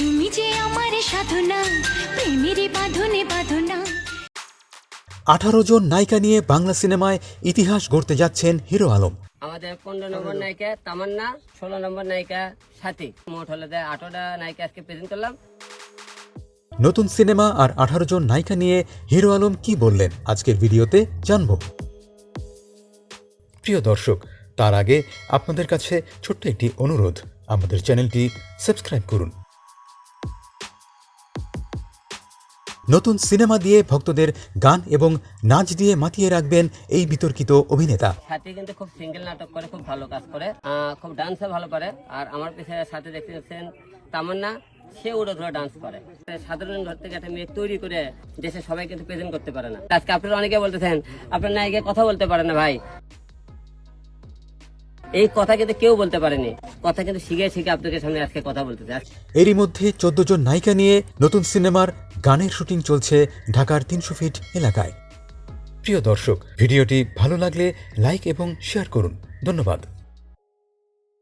তুমি যে আমার সাধনা প্রেমের বাঁধনে বাঁধনা। আঠারো জন নায়িকা নিয়ে বাংলা সিনেমায় ইতিহাস গড়তে যাচ্ছেন হিরো আলম। আমাদের পনেরো নম্বর নায়িকা তামান্না ষোলো নম্বর নায়িকা সাথী। মোট হলে আঠারোটা নায়িকা আজকে প্রেজেন্ট করলাম। নতুন সিনেমা আর আঠারো জন নায়িকা নিয়ে হিরো আলম কি বললেন আজকের ভিডিওতে জানব। প্রিয় দর্শক তার আগে আপনাদের কাছে ছোট্ট একটি অনুরোধ। আমাদের চ্যানেলটি সাবস্ক্রাইব করুন। নতুন সিনেমা দিয়ে ভক্তদের গান এবং নাচ দিয়ে মাতিয়ে রাখবেন এই বিতর্কিত অভিনেতা। সাথী কিন্তু খুব সিঙ্গেল নাটক করে, খুব ভালো কাজ করে খুব ডান্সও ভালো করে। আর আমার পিছনে সাথে দেখতে পাচ্ছেন তামান্না, সে উড়ো ধরে ডান্স করে। সাধারণ ঘর থেকে একটা মেয়ে তৈরি করে দেশে সবাই কিন্তু প্রেজেন্ট করতে পারে না। আজকে আপনারা অনেকে বলতেছেন, আপনার নায়িকা কথা বলতে পারে না ভাই। এই কথা কিন্তু কেউ বলতে পারেনি। কথা কিন্তু শিখে শিখে আপনাদের সামনে আজকে কথা বলতে চাই। এরই মধ্যে চোদ্দ জন নায়িকা নিয়ে নতুন সিনেমার গানের শুটিং চলছে ঢাকার তিনশো ফিট এলাকায়। প্রিয় দর্শক, ভিডিওটি ভালো লাগলে লাইক এবং শেয়ার করুন। ধন্যবাদ।